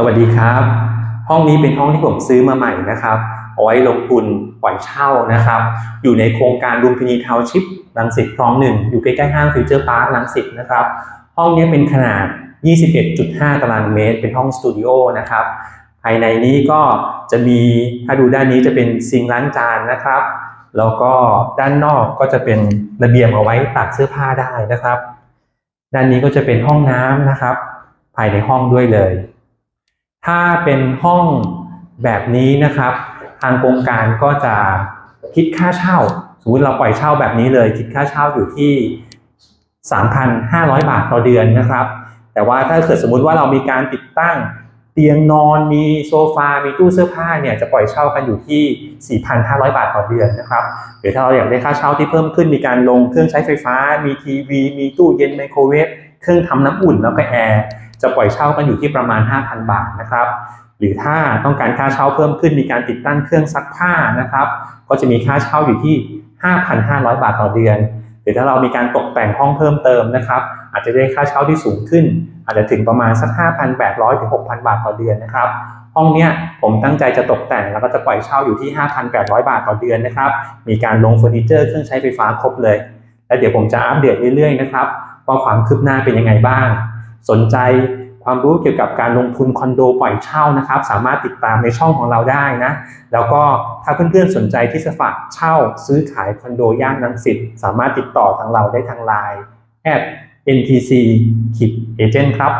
สวัสดีครับ ห้องนี้เป็นห้องที่ผมซื้อมาใหม่นะครับเอาไว้ลงทุนปล่อยเช่านะครับ อยู่ในโครงการลุมพินีทาวชิพลังสิตคลองหนึ่งอยู่ใกล้ๆห้างฟิวเจอร์พาร์คลังสิตนะครับ ห้องนี้เป็นขนาด 21.5 ตารางเมตร เป็นห้องสตูดิโอนะครับ ภายในนี้ก็จะมีถ้าดูด้านนี้จะเป็นซิงล้างจานนะครับ แล้วก็ด้านนอกก็จะเป็นระเบียงเอาไว้ตากเสื้อผ้าได้นะครับ ด้านนี้ก็จะเป็นห้องน้ำนะครับ ภายในห้องด้วยเลย ถ้าเป็นห้องแบบนี้นะครับ ทางโครงการก็จะคิดค่าเช่า สมมติเราปล่อยเช่าแบบนี้เลย คิดค่าเช่าอยู่ที่ 3,500 บาทต่อเดือนนะครับ แต่ว่าถ้าเกิดสมมุติว่าเรามีการติดตั้งเตียงนอนมีโซฟา มีตู้เสื้อผ้าเนี่ยจะปล่อยเช่ากันอยู่ที่ 4,500 บาทต่อเดือนนะครับหรือถ้าเราอยากได้ค่าเช่าที่เพิ่มขึ้นมีการลงเครื่องใช้ไฟฟ้า มีทีวี มีตู้เย็นไมโครเวฟเครื่องทำน้ำอุ่นแล้วก็แอร์ จะปล่อยเช่ากันอยู่ที่ประมาณ 5,000 บาทนะครับ หรือถ้าต้องการค่าเช่าเพิ่มขึ้นมีการติดตั้งเครื่องซักผ้านะครับ ก็จะมีค่าเช่าอยู่ที่ 5,500 บาทต่อเดือน หรือถ้าเรามีการตกแต่งห้องเพิ่มเติมนะครับ อาจจะได้ค่าเช่าที่สูงขึ้น อาจจะถึงประมาณสัก 5,800ถึง6,000 บาทต่อเดือนนะครับห้องเนี้ยผมตั้งใจจะตกแต่งแล้วก็จะปล่อยเช่าอยู่ที่ 5,800 บาทต่อเดือนนะครับ มีการลงเฟอร์นิเจอร์เครื่องใช้ไฟฟ้าครบเลย แล้วเดี๋ยวผมจะอัปเดตเรื่อยๆนะครับว่าความคืบหน้าเป็นยังไงบ้าง สนใจความรู้เกี่ยวกับการลงทุนคอนโดปล่อยเช่านะครับ สามารถติดตามในช่องของเราได้นะ แล้วก็ถ้าเพื่อนๆสนใจที่จะฝากเช่าซื้อขายคอนโดย่านนังสิตสามารถติดต่อทางเราได้ทางไลน์ ntc ขิดเอเจนต์ครับ